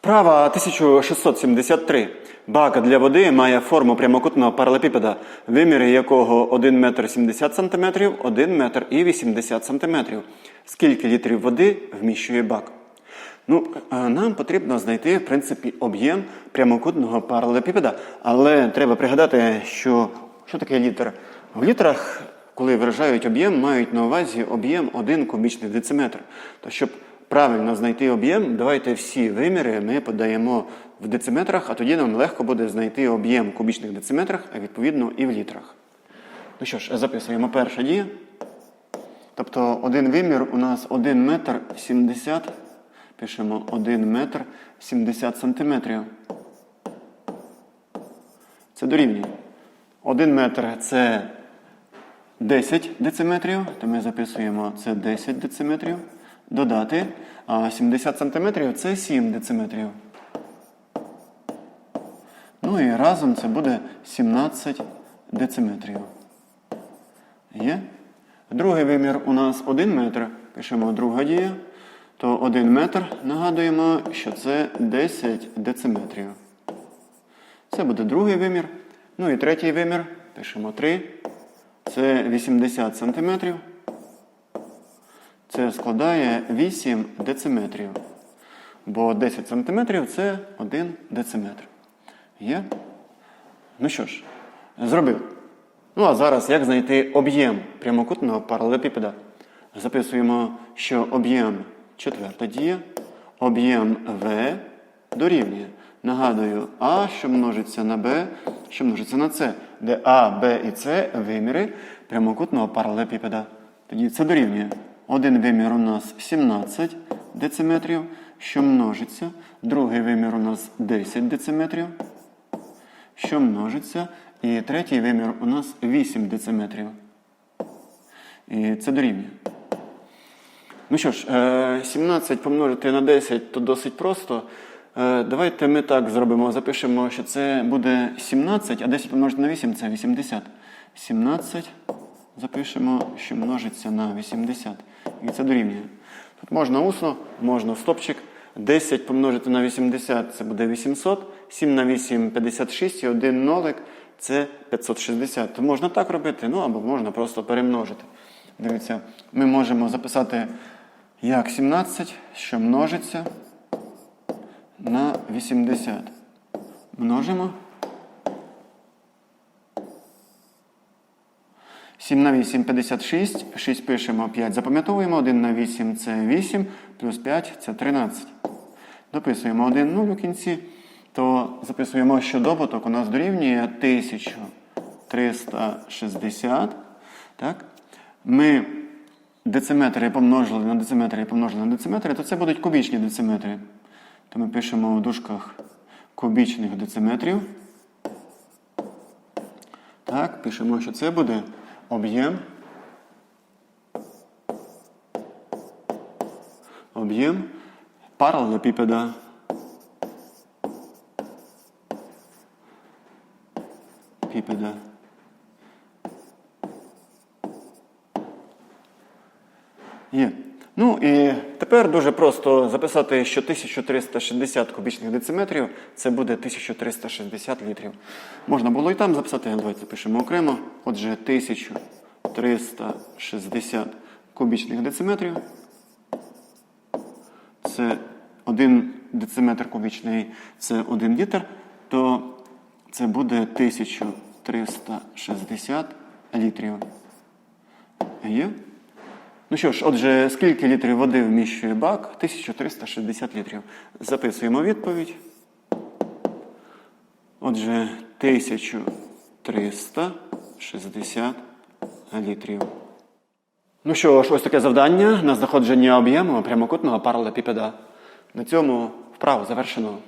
Вправа 1673. Бак для води має форму прямокутного паралепіпеда, виміри якого 1 метр 70 см, 1 метр і 80 см. Скільки літрів води вміщує бак? Ну, е, нам потрібно знайти, в принципі, об'єм прямокутного паралепіпеда, але треба пригадати, що, що таке літр. В літрах, коли виражають об'єм, мають на увазі об'єм 1 кубічний дециметр. То щоб правильно знайти об'єм, давайте всі виміри ми подаємо в дециметрах, а тоді нам легко буде знайти об'єм в кубічних дециметрах, а відповідно і в літрах. Ну що ж, записуємо перша дія. Тобто один вимір у нас 1 метр 70, пишемо 1 метр 70 сантиметрів. Це дорівнює. 1 метр це 10 дециметрів, то ми записуємо це 10 дециметрів. Додати. А 70 сантиметрів це 7 дециметрів. Ну і разом це буде 17 дециметрів. Є? Другий вимір у нас 1 метр. Пишемо друга дія. То 1 метр нагадуємо, що це 10 дециметрів. Це буде другий вимір. Ну і третій вимір. Пишемо 3. Це 80 сантиметрів. Це складає 8 дециметрів. Бо 10 сантиметрів це 1 дециметр. Є? Ну що ж, зробив. Ну а зараз як знайти об'єм прямокутного паралелепіпеда? Записуємо, що об'єм четверта дія, об'єм В дорівнює. Нагадую, А, що множиться на Б, що множиться на С, де А, Б і С виміри прямокутного паралелепіпеда. Тоді це дорівнює. Один вимір у нас 17 дециметрів, що множиться. Другий вимір у нас 10 дециметрів, що множиться. І третій вимір у нас 8 дециметрів. І це дорівнює. Ну що ж, е, 17 помножити на 10 то досить просто. Е, Давайте ми так зробимо. Запишемо, що це буде 17, а 10 помножити на 8 це 80. 17 запишемо, що множиться на 80. І це дорівнює. Тут можна усно, можна в стопчик. 10 помножити на 80 це буде 800. 7 на 8 56 і 1 нолик це 560. То можна так робити, ну або можна просто перемножити. Дивіться, ми можемо записати як 17, що множиться на 80. Множимо. 7 на 8 56, 6 пишемо 5. Запам'ятовуємо, 1 на 8 це 8, плюс 5 це 13. Дописуємо 1 0 у кінці, то записуємо, що добуток у нас дорівнює 1360. Так? Ми дециметри помножили на дециметри і помножили на дециметри, то це будуть кубічні дециметри. То ми пишемо у дужках кубічних дециметрів. Так, пишемо, що це буде об'єм. Об'єм паралелепіпеда. Піпеда. Є. Ну і тепер дуже просто записати, що 1360 кубічних дециметрів це буде 1360 літрів. Можна було і там записати, давайте запишемо окремо. Отже, 1360 кубічних дециметрів. Це 1 дециметр кубічний, це 1 літр, то це буде 1360 літрів. Є? Ну що ж, отже, скільки літрів води вміщує бак? 1360 літрів. Записуємо відповідь. Отже, 1360 літрів. Ну що ж, ось таке завдання на знаходження об'єму прямокутного паралелепіпеда. На цьому вправу завершено.